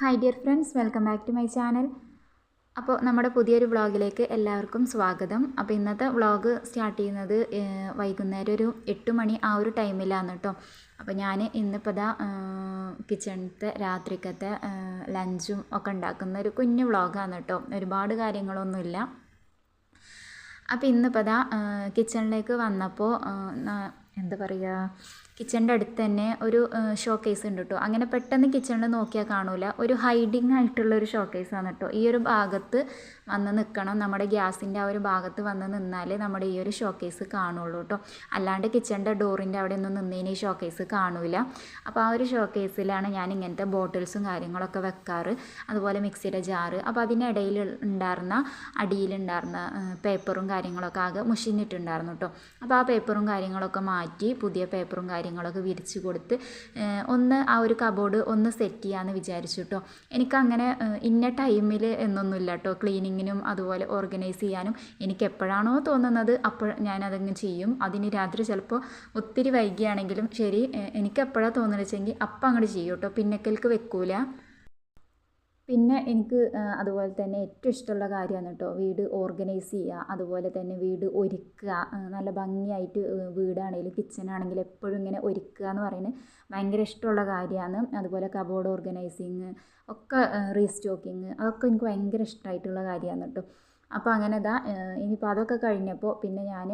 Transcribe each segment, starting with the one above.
Hi dear friends welcome back to my channel അപ്പോൾ നമ്മുടെ പുതിയൊരു വ്ളോഗിലേക്ക് എല്ലാവർക്കും സ്വാഗതം. അപ്പോൾ ഇന്നത്തെ വ്ളോഗ് സ്റ്റാർട്ട് ചെയ്യുന്നത് വൈകുന്നേരം ഒരു എട്ട് മണി ആ ഒരു ടൈമിലാണ് കേട്ടോ അപ്പോൾ ഞാൻ ഇന്നിപ്പോൾ ഇതാ കിച്ചണിലത്തെ രാത്രിക്കത്തെ ലഞ്ചും ഒക്കെ ഉണ്ടാക്കുന്ന ഒരു കുഞ്ഞു വ്ളോഗാണ് കേട്ടോ ഒരുപാട് കാര്യങ്ങളൊന്നുമില്ല. അപ്പോൾ ഇന്നിപ്പോൾ ഇതാ കിച്ചണിലേക്ക് വന്നപ്പോൾ എന്താ പറയുക കിച്ചണിന്റെ അടുത്ത് തന്നെ ഒരു ഷോ കേസ് ഉണ്ട് കേട്ടോ അങ്ങനെ പെട്ടെന്ന് കിച്ചണിൽ നോക്കിയാൽ കാണൂല. ഒരു ഹൈഡിങ് ആയിട്ടുള്ള ഒരു ഷോ ആണ് കേട്ടോ ഈ ഒരു ഭാഗത്ത് വന്ന് നിൽക്കണം നമ്മുടെ ഗ്യാസിന്റെ ആ ഒരു ഭാഗത്ത് വന്ന് നിന്നാലേ നമ്മുടെ ഈ ഒരു ഷോ കേസ് കാണുള്ളൂ കേട്ടോ അല്ലാണ്ട് കിച്ചണിന്റെ ഡോറിന്റെ അവിടെ ഒന്നും നിന്നതിന് ഈ ഷോ കേസ് കാണൂല. അപ്പോൾ ആ ഒരു ഷോ കേസിലാണ് ഞാൻ ഇങ്ങനത്തെ ബോട്ടിൽസും കാര്യങ്ങളൊക്കെ വെക്കാറ്. അതുപോലെ മിക്സിയുടെ ജാറ്. അപ്പോൾ അതിനിടയിൽ ഉണ്ടായിരുന്ന അടിയിലുണ്ടായിരുന്ന പേപ്പറും കാര്യങ്ങളൊക്കെ ആകെ മുഷിഞ്ഞിട്ടുണ്ടായിരുന്നു കേട്ടോ അപ്പോൾ ആ പേപ്പറും കാര്യങ്ങളൊക്കെ മാറ്റി പുതിയ പേപ്പറും കാര്യങ്ങളൊക്കെ വിരിച്ച് കൊടുത്ത് ഒന്ന് ആ ഒരു കബോർഡ് ഒന്ന് സെറ്റ് ചെയ്യാമെന്ന് വിചാരിച്ചു കേട്ടോ എനിക്കങ്ങനെ ഇന്ന ടൈമിൽ എന്നൊന്നുമില്ല കേട്ടോ ക്ലീനിങ്ങിനും അതുപോലെ ഓർഗനൈസ് ചെയ്യാനും എനിക്ക് എപ്പോഴാണോ തോന്നുന്നത് അപ്പോൾ ഞാനതങ്ങ് ചെയ്യും. അതിന് രാത്രി ചിലപ്പോൾ ഒത്തിരി വൈകിയാണെങ്കിലും ശരി എനിക്ക് എപ്പോഴാണ് തോന്നുന്നത് വെച്ചെങ്കിൽ അപ്പം അങ്ങോട്ട് ചെയ്യും കേട്ടോ പിന്നക്കൽക്ക് വെക്കൂല. പിന്നെ എനിക്ക് അതുപോലെ തന്നെ ഏറ്റവും ഇഷ്ടമുള്ള കാര്യമാണ് കേട്ടോ വീട് ഓർഗനൈസ് ചെയ്യുക അതുപോലെ തന്നെ വീട് ഒരുക്കുക നല്ല ഭംഗിയായിട്ട് വീടാണെങ്കിലും കിച്ചണാണെങ്കിലും എപ്പോഴും ഇങ്ങനെ ഒരുക്കുക എന്ന് പറയുന്നത് ഭയങ്കര ഇഷ്ടമുള്ള കാര്യമാണ്. അതുപോലെ കബോർഡ് ഓർഗനൈസിങ് ഒക്കെ റീസ്റ്റോക്കിങ് അതൊക്കെ എനിക്ക് ഭയങ്കര ഇഷ്ടമായിട്ടുള്ള കാര്യമാണ് കേട്ടോ. അപ്പോൾ അങ്ങനെ ഇതാ ഇനിയിപ്പോൾ അതൊക്കെ കഴിഞ്ഞപ്പോൾ പിന്നെ ഞാൻ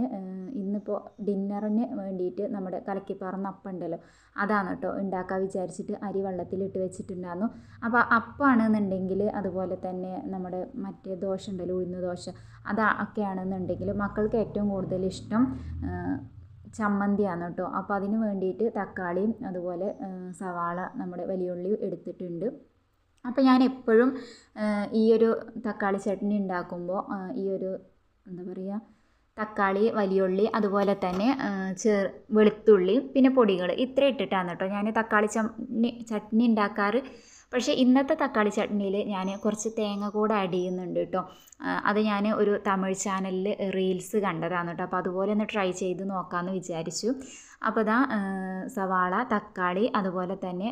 ഇന്നിപ്പോൾ ഡിന്നറിന് വേണ്ടിയിട്ട് നമ്മുടെ കലക്കിപ്പാറുന്ന അപ്പം ഉണ്ടല്ലോ അതാണ് കേട്ടോ ഉണ്ടാക്കാൻ വിചാരിച്ചിട്ട് അരി വെള്ളത്തിലിട്ട് വെച്ചിട്ടുണ്ടായിരുന്നു. അപ്പോൾ അപ്പാണെന്നുണ്ടെങ്കിൽ അതുപോലെ തന്നെ നമ്മുടെ മറ്റേ ദോശ ഉണ്ടല്ലോ ഉഴുന്ന് ദോശ അതൊക്കെയാണെന്നുണ്ടെങ്കിൽ മക്കൾക്ക് ഏറ്റവും കൂടുതൽ ഇഷ്ടം ചമ്മന്തിയാണ് കേട്ടോ അപ്പോൾ അതിന് വേണ്ടിയിട്ട് തക്കാളിയും അതുപോലെ സവാള നമ്മുടെ വലിയുള്ളി എടുത്തിട്ടുണ്ട്. അപ്പോൾ ഞാൻ എപ്പോഴും ഈ ഒരു തക്കാളി ചട്നി ഉണ്ടാക്കുമ്പോൾ ഈ ഒരു എന്താ പറയുക തക്കാളി വലിയുള്ളി അതുപോലെ തന്നെ ചെറു വെളുത്തുള്ളി പിന്നെ പൊടികൾ ഇത്ര ഇട്ടിട്ടാണ് കേട്ടോ ഞാൻ തക്കാളി ചട്നി ചട്നി ഉണ്ടാക്കാറ്. പക്ഷേ ഇന്നത്തെ തക്കാളി ചട്നിയിൽ ഞാൻ കുറച്ച് തേങ്ങ കൂടെ ആഡ് ചെയ്യുന്നുണ്ട് കേട്ടോ. അത് ഞാൻ ഒരു തമിഴ് ചാനലിൽ റീൽസ് കണ്ടതാണ് കേട്ടോ. അപ്പോൾ അതുപോലെ ഒന്ന് ട്രൈ ചെയ്ത് നോക്കാമെന്ന് വിചാരിച്ചു. അപ്പോൾ ഇതാ സവാള തക്കാളി അതുപോലെ തന്നെ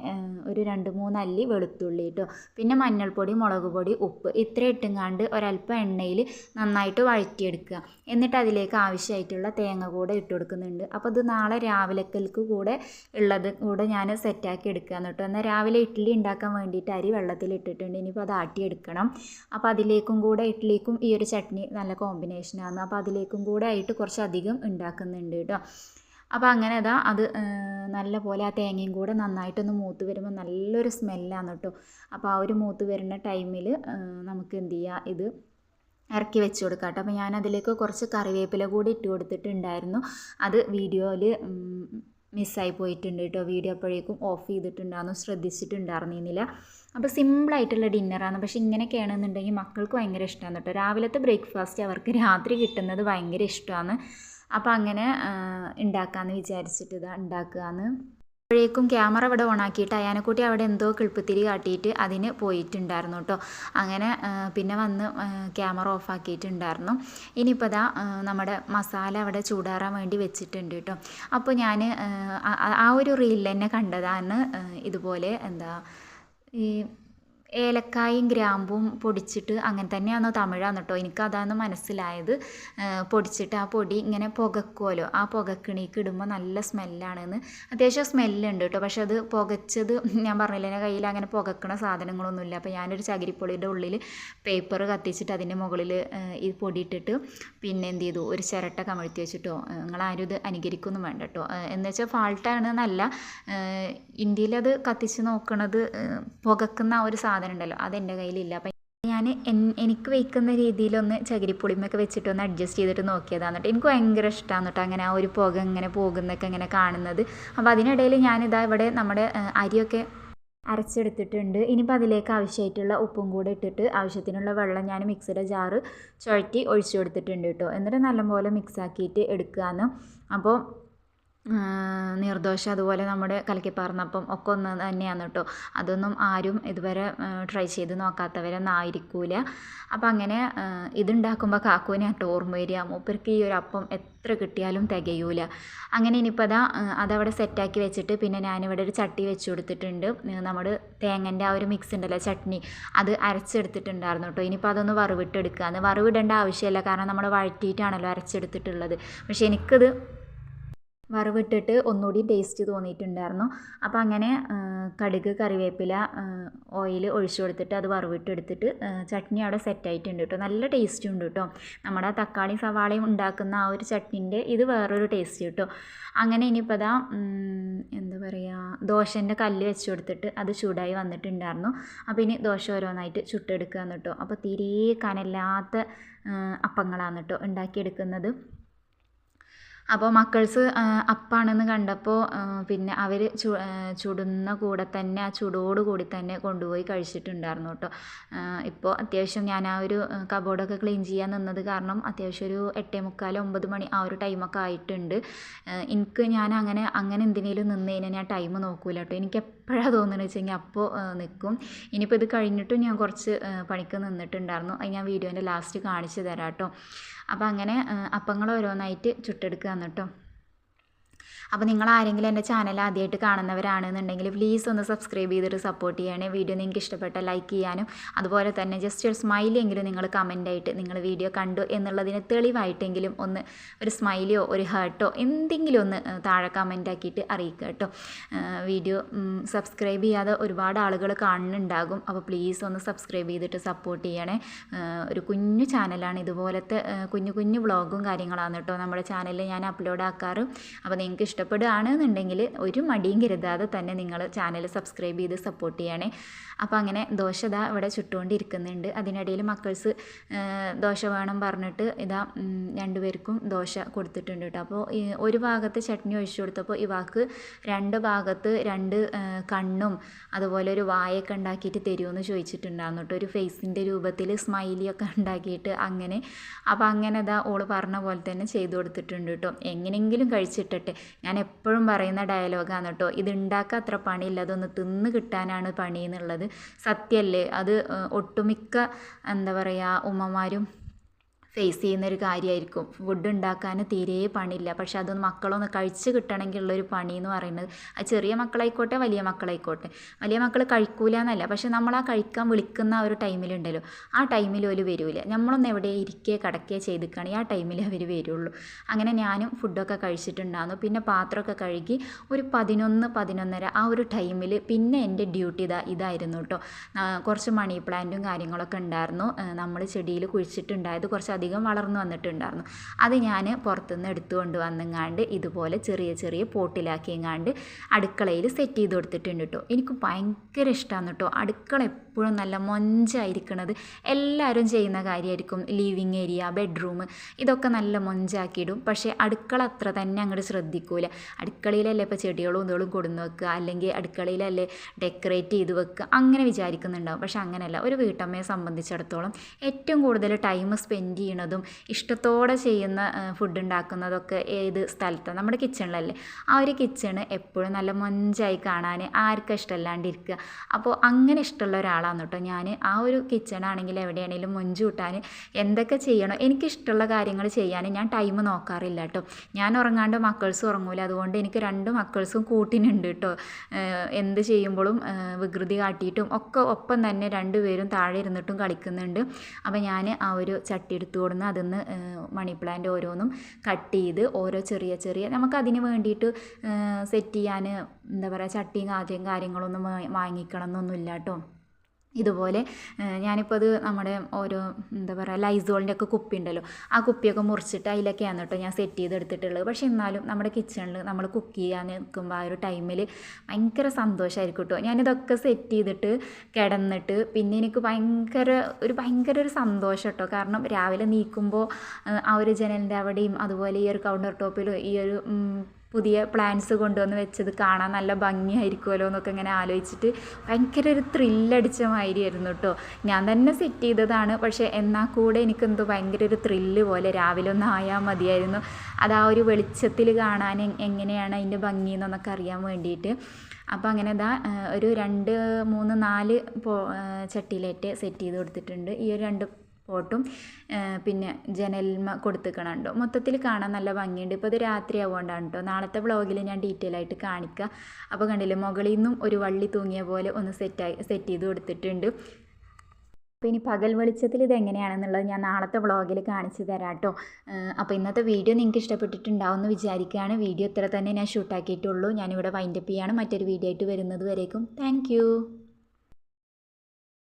ഒരു രണ്ട് മൂന്ന് അല്ലി വെളുത്തുള്ളി കേട്ടോ. പിന്നെ മഞ്ഞൾപ്പൊടി മുളക് പൊടി ഉപ്പ് ഇത്ര ഇട്ടുങ്ങാണ്ട് ഒരല്പം എണ്ണയിൽ നന്നായിട്ട് വഴറ്റിയെടുക്കുക. എന്നിട്ട് അതിലേക്ക് ആവശ്യമായിട്ടുള്ള തേങ്ങ കൂടെ ഇട്ട് കൊടുക്കുന്നുണ്ട്. അപ്പോൾ ഇത് നാളെ രാവിലേക്കൽക്ക് കൂടെ ഉള്ളത് കൂടെ ഞാൻ സെറ്റാക്കി എടുക്കുക കേട്ടോ. എന്നാൽ രാവിലെ ഇഡ്ഡലി ഉണ്ടാക്കാൻ വേണ്ടിയിട്ട് അരി വെള്ളത്തിൽ ഇട്ടിട്ടുണ്ട് ഇനിയിപ്പോൾ അത് ആട്ടിയെടുക്കണം. അപ്പോൾ അതിലേക്കും കൂടെ ഇഡ്ഡലിക്കും ഈ ഒരു ചട്നി നല്ല കോമ്പിനേഷനാണ് അപ്പോൾ അതിലേക്കും കൂടെ ആയിട്ട് കുറച്ചധികം ഉണ്ടാക്കുന്നുണ്ട് കേട്ടോ. അപ്പോൾ അങ്ങനെ അതാ അത് നല്ല പോലെ ആ തേങ്ങയും കൂടെ നന്നായിട്ടൊന്ന് മൂത്ത് വരുമ്പോൾ നല്ലൊരു സ്മെല്ലാണ് കേട്ടോ അപ്പോൾ ആ ഒരു മൂത്ത് വരുന്ന ടൈമിൽ നമുക്ക് എന്ത് ചെയ്യുക ഇത് ഇറക്കി വെച്ച് കൊടുക്കാം കേട്ടോ അപ്പോൾ ഞാനതിലേക്ക് കുറച്ച് കറിവേപ്പില കൂടി ഇട്ട് കൊടുത്തിട്ടുണ്ടായിരുന്നു. അത് വീഡിയോയിൽ മിസ്സായി പോയിട്ടുണ്ട് കേട്ടോ വീഡിയോ അപ്പോഴേക്കും ഓഫ് ചെയ്തിട്ടുണ്ടായിരുന്നു ശ്രദ്ധിച്ചിട്ടുണ്ടായിരുന്നില്ല. അപ്പോൾ സിമ്പിളായിട്ടുള്ള ഡിന്നറാണ്. പക്ഷേ ഇങ്ങനെയൊക്കെയാണെന്നുണ്ടെങ്കിൽ മക്കൾക്ക് ഭയങ്കര ഇഷ്ടമാണ് കേട്ടോ രാവിലത്തെ ബ്രേക്ക്ഫാസ്റ്റ് അവർക്ക് രാത്രി കിട്ടുന്നത് ഭയങ്കര ഇഷ്ടമാണ് അപ്പോൾ അങ്ങനെ ഉണ്ടാക്കാമെന്ന് വിചാരിച്ചിട്ട് ഇതാ ഉണ്ടാക്കുകയെന്ന് അപ്പോഴേക്കും ക്യാമറ ഇവിടെ ഓണാക്കിയിട്ട് അയാനക്കുട്ടി അവിടെ എന്തോ കിളിപ്പുത്തിരി കാട്ടിയിട്ട് അതിന് പോയിട്ടുണ്ടായിരുന്നു കേട്ടോ അങ്ങനെ പിന്നെ വന്ന് ക്യാമറ ഓഫ് ആക്കിയിട്ടുണ്ടായിരുന്നു. ഇനിയിപ്പോൾ ഇതാ നമ്മുടെ മസാല അവിടെ ചൂടാറാൻ വേണ്ടി വെച്ചിട്ടുണ്ട് കേട്ടോ അപ്പോൾ ഞാൻ ആ ഒരു റീലിൽ തന്നെ കണ്ടതാണ് ഇതുപോലെ എന്താ ഈ ഏലക്കായും ഗ്രാമ്പും പൊടിച്ചിട്ട് അങ്ങനെ തന്നെയാണോ തമിഴാണ് കേട്ടോ എനിക്കതാണ് മനസ്സിലായത്. ആ, പൊടിച്ചിട്ട് ആ പൊടി ഇങ്ങനെ പുകക്കുമല്ലോ ആ പുകക്കിണിക്ക് ഇടുമ്പോൾ നല്ല സ്മെല്ലാണെന്ന്. അത്യാവശ്യം സ്മെല്ലുണ്ട് കേട്ടോ പക്ഷെ അത് പുകച്ചത് ഞാൻ പറഞ്ഞില്ല എന്റെ കയ്യിൽ അങ്ങനെ പുകക്കണ സാധനങ്ങളൊന്നുമില്ല. അപ്പോൾ ഞാനൊരു ചകിരിപ്പൊളിയുടെ ഉള്ളിൽ പേപ്പർ കത്തിച്ചിട്ട് അതിന്റെ മുകളിൽ ഈ പൊടി ഇട്ടിട്ട് പിന്നെ എന്ത് ചെയ്തു? ഒരു ചിരട്ട കമഴ്ത്തി വെച്ചിട്ടോ നിങ്ങളാരും ഇത് അനുകരിക്കൊന്നും വേണ്ട കേട്ടോ എന്ന് വെച്ചാൽ ഫാൾട്ടാണ് എന്നല്ല ഇന്ത്യയിലത് കത്തിച്ച് നോക്കണത് പുകക്കുന്ന ഒരു സാധനം ഉണ്ടല്ലോ അത് എന്റെ കയ്യിലില്ല. അപ്പം ഞാൻ എനിക്ക് വയ്ക്കുന്ന രീതിയിലൊന്ന് ചകിരിപ്പൊളിമൊക്കെ വെച്ചിട്ട് ഒന്ന് അഡ്ജസ്റ്റ് ചെയ്തിട്ട് നോക്കിയതാണ് കേട്ടോ. എനിക്ക് ഭയങ്കര ഇഷ്ടമാണ് അങ്ങനെ ആ ഒരു പുക ഇങ്ങനെ പോകുന്നൊക്കെ ഇങ്ങനെ കാണുന്നത്. അപ്പോൾ അതിനിടയിൽ ഞാനിതാ ഇവിടെ നമ്മുടെ അരിയൊക്കെ അരച്ചെടുത്തിട്ടുണ്ട്. ഇനിയിപ്പോൾ അതിലേക്ക് ആവശ്യമായിട്ടുള്ള ഉപ്പും കൂടെ ഇട്ടിട്ട് ആവശ്യത്തിനുള്ള വെള്ളം ഞാൻ മിക്സിയുടെ ജാറ് ചുഴറ്റി ഒഴിച്ചു കൊടുത്തിട്ടുണ്ട് കേട്ടോ. എന്നിട്ട് നല്ലപോലെ മിക്സാക്കിയിട്ട് എടുക്കുകയെന്ന് അപ്പോൾ നീർദോശ അതുപോലെ നമ്മുടെ കലക്കിപ്പാർന്നപ്പം ഒക്കെ ഒന്ന് തന്നെയാണ് കേട്ടോ അതൊന്നും ആരും ഇതുവരെ ട്രൈ ചെയ്ത് നോക്കാത്തവരൊന്നും ആയിരിക്കൂല അപ്പം അങ്ങനെ ഇതുണ്ടാക്കുമ്പോൾ കാക്കുവിനെ കേട്ടോ ഓർമ്മ വരിക മൂപ്പർക്ക് ഈ ഒരു അപ്പം എത്ര കിട്ടിയാലും തികയൂല. അങ്ങനെ ഇനിയിപ്പോൾ അതാ അതവിടെ സെറ്റാക്കി വെച്ചിട്ട് പിന്നെ ഞാനിവിടെ ഒരു ചട്ടി വെച്ച് കൊടുത്തിട്ടുണ്ട്. നമ്മൾ തേങ്ങന്റെ ആ ഒരു മിക്സ് ഉണ്ടല്ലോ ചട്നി. അത് അരച്ചെടുത്തിട്ടുണ്ടായിരുന്നു കേട്ടോ ഇനിയിപ്പോൾ അതൊന്ന് വറവിട്ടെടുക്കുക വറവിടേണ്ട ആവശ്യമില്ല. കാരണം നമ്മൾ വഴറ്റിയിട്ടാണല്ലോ അരച്ചെടുത്തിട്ടുള്ളത്. പക്ഷേ എനിക്കത് വറവിട്ടിട്ട് ഒന്നുകൂടി ടേസ്റ്റ് തോന്നിയിട്ടുണ്ടായിരുന്നു. അപ്പോൾ അങ്ങനെ കടുക് കറിവേപ്പില ഓയിൽ ഒഴിച്ചു കൊടുത്തിട്ട് അത് വറവിട്ടെടുത്തിട്ട് ചട്നി അവിടെ സെറ്റായിട്ടുണ്ട് കേട്ടോ നല്ല ടേസ്റ്റ് ഉണ്ട് കേട്ടോ നമ്മുടെ തക്കാളി സവാളയും ഉണ്ടാക്കുന്ന ആ ഒരു ചട്നിന്റെ ഇത് വേറൊരു ടേസ്റ്റ് കേട്ടോ അങ്ങനെ ഇനിയിപ്പോൾ അതാ എന്താ പറയുക ദോശന്റെ കല്ല് വെച്ച് കൊടുത്തിട്ട് അത് ചൂടായി വന്നിട്ടുണ്ടായിരുന്നു. അപ്പോൾ ഇനി ദോശ ഓരോന്നായിട്ട് ചുട്ടെടുക്കുക കേട്ടോ അപ്പോൾ തീരെ കനല്ലാത്ത അപ്പങ്ങളാണ് കേട്ടോ ഉണ്ടാക്കിയെടുക്കുന്നത്. അപ്പോൾ മക്കൾസ് അപ്പാണെന്ന് കണ്ടപ്പോൾ പിന്നെ അവർ ചു ചുടുന്ന കൂടെ തന്നെ ആ ചൂടോട് കൂടി തന്നെ കൊണ്ടുപോയി കഴിച്ചിട്ടുണ്ടായിരുന്നു കേട്ടോ. ഇപ്പോൾ അത്യാവശ്യം ഞാൻ ആ ഒരു കബോർഡൊക്കെ ക്ലീൻ ചെയ്യാൻ നിന്നത് കാരണം അത്യാവശ്യം ഒരു എട്ടേ മുക്കാൽ ഒമ്പത് മണി ആ ഒരു ടൈമൊക്കെ ആയിട്ടുണ്ട്. എനിക്ക് ഞാൻ അങ്ങനെ അങ്ങനെ എന്തിനേലും നിന്ന് കഴിഞ്ഞാൽ ഞാൻ ടൈം നോക്കൂല കേട്ടോ. എനിക്ക് എപ്പോഴാണ് തോന്നുന്നത് വെച്ചെങ്കിൽ അപ്പോൾ നിൽക്കും ഇനിയിപ്പോൾ ഇത് കഴിഞ്ഞിട്ടും ഞാൻ കുറച്ച് പണിക്ക് നിന്നിട്ടുണ്ടായിരുന്നു. അത് ഞാൻ വീഡിയോന്റെ ലാസ്റ്റ് കാണിച്ചു തരാം കേട്ടോ. അപ്പോൾ അങ്ങനെ അപ്പങ്ങൾ ഓരോന്നായിട്ട് ചുട്ടെടുക്കുകയാണ് കേട്ടോ അപ്പോൾ നിങ്ങൾ ആരെങ്കിലും എന്റെ ചാനൽ ആദ്യമായിട്ട് കാണുന്നവരാണെന്നുണ്ടെങ്കിൽ പ്ലീസ് ഒന്ന് സബ്സ്ക്രൈബ് ചെയ്തിട്ട് സപ്പോർട്ട് ചെയ്യണേ. വീഡിയോ നിങ്ങൾക്ക് ഇഷ്ടപ്പെട്ട ലൈക്ക് ചെയ്യാനും അതുപോലെ തന്നെ ജസ്റ്റ് ഒരു സ്മൈലെങ്കിലും നിങ്ങൾ കമന്റായിട്ട് നിങ്ങൾ വീഡിയോ കണ്ടു എന്നുള്ളതിന് തെളിവായിട്ടെങ്കിലും ഒന്ന് ഒരു സ്മൈലിയോ ഒരു ഹേർട്ടോ എന്തെങ്കിലും ഒന്ന് താഴെ കമന്റ് അറിയിക്കുക കേട്ടോ. വീഡിയോ സബ്സ്ക്രൈബ് ചെയ്യാതെ ഒരുപാട് ആളുകൾ കാണുന്നുണ്ടാകും. അപ്പോൾ പ്ലീസ് ഒന്ന് സബ്സ്ക്രൈബ് ചെയ്തിട്ട് സപ്പോർട്ട് ചെയ്യണേ. ഒരു കുഞ്ഞു ചാനലാണ് ഇതുപോലത്തെ കുഞ്ഞു കുഞ്ഞു വ്ളോഗും കാര്യങ്ങളാണ് കേട്ടോ നമ്മുടെ ചാനലിൽ ഞാൻ അപ്ലോഡ് ആക്കാറ്. അപ്പോൾ നിങ്ങൾക്ക് ഇഷ്ടം ഇഷ്ടപ്പെടുകയാണെന്നുണ്ടെങ്കിൽ ഒരു മടിയും കരുതാതെ തന്നെ നിങ്ങൾ ചാനൽ സബ്സ്ക്രൈബ് ചെയ്ത് സപ്പോർട്ട് ചെയ്യണേ. അപ്പോൾ അങ്ങനെ ദോശ ഇതാ ഇവിടെ ചുട്ടുകൊണ്ടിരിക്കുന്നുണ്ട്. അതിനിടയിൽ മക്കൾസ് ദോശ വേണം പറഞ്ഞിട്ട് ഇതാ രണ്ടുപേർക്കും ദോശ കൊടുത്തിട്ടുണ്ട് കേട്ടോ. അപ്പോൾ ഒരു ഭാഗത്ത് ചട്നി ഒഴിച്ചു കൊടുത്തപ്പോൾ ഇവാക്ക് രണ്ട് ഭാഗത്ത് രണ്ട് കണ്ണും അതുപോലെ ഒരു വായൊക്കെ ഉണ്ടാക്കിയിട്ട് തരുമെന്ന് ചോദിച്ചിട്ടുണ്ടായിരുന്നു കേട്ടോ. ഒരു ഫേസിന്റെ രൂപത്തിൽ സ്മൈലിയൊക്കെ ഉണ്ടാക്കിയിട്ട് അങ്ങനെ. അപ്പോൾ അങ്ങനെ ഇതാ ഓൾ പറഞ്ഞ പോലെ തന്നെ ചെയ്തു കൊടുത്തിട്ടുണ്ട് കേട്ടോ. എങ്ങനെയെങ്കിലും കഴിച്ചിട്ടെ ഞാൻ എപ്പോഴും പറയുന്ന ഡയലോഗാണ് കേട്ടോ ഇത് ഉണ്ടാക്കാൻ അത്ര പണിയില്ല അതൊന്ന് തിന്ന് കിട്ടാനാണ് പണി എന്നുള്ളത്. സത്യമല്ലേ? അത് ഒട്ടുമിക്ക എന്താ പറയുക ഉമ്മമാരും ഫേസ് ചെയ്യുന്ന ഒരു കാര്യമായിരിക്കും ഫുഡ് ഉണ്ടാക്കാൻ തീരെ പണിയില്ല. പക്ഷെ അതൊന്ന് മക്കളൊന്ന് കഴിച്ച് കിട്ടണമെങ്കിലുള്ളൊരു പണി എന്ന് പറയുന്നത് അത് ചെറിയ മക്കളായിക്കോട്ടെ വലിയ മക്കളായിക്കോട്ടെ. വലിയ മക്കൾ കഴിക്കൂല എന്നല്ല പക്ഷെ നമ്മൾ ആ കഴിക്കാൻ വിളിക്കുന്ന ആ ഒരു ടൈമിലുണ്ടല്ലോ. ആ ടൈമിൽ ഒരു വരില്ല നമ്മളൊന്ന് എവിടെ ഇരിക്കേ കിടക്കേ ചെയ്തിക്കുകയാണെങ്കിൽ ആ ടൈമിൽ അവർ വരുള്ളൂ. അങ്ങനെ ഞാനും ഫുഡൊക്കെ കഴിച്ചിട്ടുണ്ടായിരുന്നു പിന്നെ പാത്രമൊക്കെ കഴുകി ഒരു പതിനൊന്ന് പതിനൊന്നര ആ ഒരു ടൈമിൽ പിന്നെ എന്റെ ഡ്യൂട്ടി ഇതാ ഇതായിരുന്നു കേട്ടോ കുറച്ച് മണി പ്ലാന്റും കാര്യങ്ങളൊക്കെ ഉണ്ടായിരുന്നു. നമ്മൾ ചെടിയിൽ കുഴിച്ചിട്ടുണ്ടായത് കുറച്ച് അധികം വളർന്നു വന്നിട്ടുണ്ടായിരുന്നു. അത് ഞാൻ പുറത്തുനിന്ന് എടുത്തുകൊണ്ട് വന്നെങ്ങാണ്ട് ഇതുപോലെ ചെറിയ ചെറിയ പോട്ടിലാക്കിയെങ്ങാണ്ട് അടുക്കളയിൽ സെറ്റ് ചെയ്ത് കൊടുത്തിട്ടുണ്ട് കേട്ടോ എനിക്ക് ഭയങ്കര ഇഷ്ടമാണ് കേട്ടോ അടുക്കള എപ്പോഴും നല്ല മൊഞ്ചായിരിക്കണത്. എല്ലാവരും ചെയ്യുന്ന കാര്യമായിരിക്കും ലിവിങ് ഏരിയ ബെഡ്റൂം ഇതൊക്കെ നല്ല മൊഞ്ചാക്കിയിടും. പക്ഷേ അടുക്കള അത്ര തന്നെ അങ്ങോട്ട് ശ്രദ്ധിക്കൂല. അടുക്കളയിലല്ലേ ഇപ്പോൾ ചെടികളും ഇതോളും കൊടുന്ന് വെക്കുക. അല്ലെങ്കിൽ അടുക്കളയിലല്ലേ ഡെക്കറേറ്റ് ചെയ്ത് വെക്കുക. അങ്ങനെ വിചാരിക്കുന്നുണ്ടാവും. പക്ഷെ അങ്ങനെയല്ല. ഒരു വീട്ടമ്മയെ സംബന്ധിച്ചിടത്തോളം ഏറ്റവും കൂടുതൽ ടൈം സ്പെൻഡ് ചെയ്യണതും ഇഷ്ടത്തോടെ ചെയ്യുന്ന ഫുഡ് ഉണ്ടാക്കുന്നതൊക്കെ ഏത് സ്ഥലത്താണ് നമ്മുടെ കിച്ചണിലല്ലേ ആ ഒരു കിച്ചണ് എപ്പോഴും നല്ല മൊഞ്ചായി കാണാൻ ആർക്കും ഇഷ്ടമല്ലാണ്ടിരിക്കുക. അപ്പോൾ അങ്ങനെ ഇഷ്ടമുള്ള ഒരാളാണ് കേട്ടോ ഞാൻ. ആ ഒരു കിച്ചണാണെങ്കിൽ എവിടെയാണെങ്കിലും മൊഞ്ച് കൂട്ടാൻ എന്തൊക്കെ ചെയ്യണോ? എനിക്കിഷ്ടമുള്ള കാര്യങ്ങൾ ചെയ്യാൻ ഞാൻ ടൈം നോക്കാറില്ല കേട്ടോ. ഞാൻ ഉറങ്ങാണ്ട് മക്കൾസും ഉറങ്ങൂല. അതുകൊണ്ട് എനിക്ക് രണ്ട് മക്കൾസും കൂട്ടിനുണ്ട് കേട്ടോ. എന്ത് ചെയ്യുമ്പോഴും വികൃതി കാട്ടിയിട്ടും ഒക്കെ ഒപ്പം തന്നെ രണ്ടുപേരും താഴെ ഇരുന്നിട്ടും കളിക്കുന്നുണ്ട്. അപ്പോൾ ഞാൻ ആ ഒരു ചട്ടി എടുത്തു കൊടുന്ന് അതിന്ന് മണി പ്ലാന്റ് ഓരോന്നും കട്ട് ചെയ്ത് ഓരോ ചെറിയ ചെറിയ നമുക്ക് അതിന് വേണ്ടിയിട്ട് സെറ്റ് ചെയ്യാൻ എന്താ പറയുക ചട്ടിയും കാര്യം കാര്യങ്ങളൊന്നും വാങ്ങിക്കണം എന്നൊന്നുമില്ല കേട്ടോ. ഇതുപോലെ ഞാനിപ്പോൾ അത് നമ്മുടെ ഓരോ എന്താ പറയുക ലൈസോളിന്റെ ഒക്കെ കുപ്പി ഉണ്ടല്ലോ ആ കുപ്പിയൊക്കെ മുറിച്ചിട്ട് അതിലൊക്കെയാണ് കേട്ടോ ഞാൻ സെറ്റ് ചെയ്തെടുത്തിട്ടുള്ളത്. പക്ഷേ എന്നാലും നമ്മുടെ കിച്ചണിൽ നമ്മൾ കുക്ക് ചെയ്യാൻ നിൽക്കുമ്പോൾ ആ ഒരു ടൈമിൽ ഭയങ്കര സന്തോഷമായിരിക്കും കേട്ടോ. ഞാനിതൊക്കെ സെറ്റ് ചെയ്തിട്ട് കിടന്നിട്ട് പിന്നെ എനിക്ക് ഭയങ്കര ഒരു ഭയങ്കര ഒരു സന്തോഷം കേട്ടോ. കാരണം രാവിലെ നീക്കുമ്പോൾ ആ ഒരു ജനലിന്റെ അവിടെയും അതുപോലെ ഈ ഒരു കൗണ്ടർ ടോപ്പിലും ഈ ഒരു പുതിയ പ്ലാൻസ് കൊണ്ടുവന്ന് വെച്ചത് കാണാൻ നല്ല ഭംഗിയായിരിക്കുമല്ലോ എന്നൊക്കെ ഇങ്ങനെ ആലോചിച്ചിട്ട് ഭയങ്കര ഒരു ത്രില്ലടിച്ച മാതിരിയായിരുന്നു കേട്ടോ. ഞാൻ തന്നെ സെറ്റ് ചെയ്തതാണ്. പക്ഷേ എന്നാൽ കൂടെ എനിക്കെന്തോ ഭയങ്കര ഒരു ത്രില്ല് പോലെ രാവിലെ ഒന്ന് ആയാൽ മതിയായിരുന്നു. അത് ആ ഒരു വെളിച്ചത്തിൽ കാണാൻ എങ്ങനെയാണ് അതിന്റെ ഭംഗി എന്നൊക്കെ അറിയാൻ വേണ്ടിയിട്ട്. അപ്പോൾ അങ്ങനെ ഇതാ ഒരു രണ്ട് മൂന്ന് നാല് ചട്ടിയിലേറ്റ് സെറ്റ് ചെയ്ത് കൊടുത്തിട്ടുണ്ട്. ഈ ഒരു രണ്ട് പോട്ടും പിന്നെ ജനൽമ കൊടുത്തിക്കണുണ്ടോ? മൊത്തത്തിൽ കാണാൻ നല്ല ഭംഗിയുണ്ട്. ഇപ്പോൾ ഇത് രാത്രി ആവുകൊണ്ടാണ് കേട്ടോ നാളത്തെ വ്ളോഗിൽ ഞാൻ ഡീറ്റെയിൽ ആയിട്ട് കാണിക്കുക അപ്പോൾ കണ്ടില്ലേ മുകളിൽ നിന്നും ഒരു വള്ളി തൂങ്ങിയ പോലെ ഒന്ന് സെറ്റായി സെറ്റ് ചെയ്ത് കൊടുത്തിട്ടുണ്ട്. അപ്പോൾ ഇനി പകൽ വെളിച്ചത്തിൽ ഇത് എങ്ങനെയാണെന്നുള്ളത് ഞാൻ നാളത്തെ വ്ളോഗിൽ കാണിച്ചു തരാം കേട്ടോ അപ്പോൾ ഇന്നത്തെ വീഡിയോ നിങ്ങൾക്ക് ഇഷ്ടപ്പെട്ടിട്ടുണ്ടാവും എന്ന് വിചാരിക്കുകയാണ് വീഡിയോ ഇത്ര തന്നെ ഞാൻ ഷൂട്ടാക്കിയിട്ടുള്ളൂ ഞാനിവിടെ വൈൻഡപ്പ് ചെയ്യാണ്. മറ്റൊരു വീഡിയോ ആയിട്ട് വരുന്നത് വരേക്കും. താങ്ക്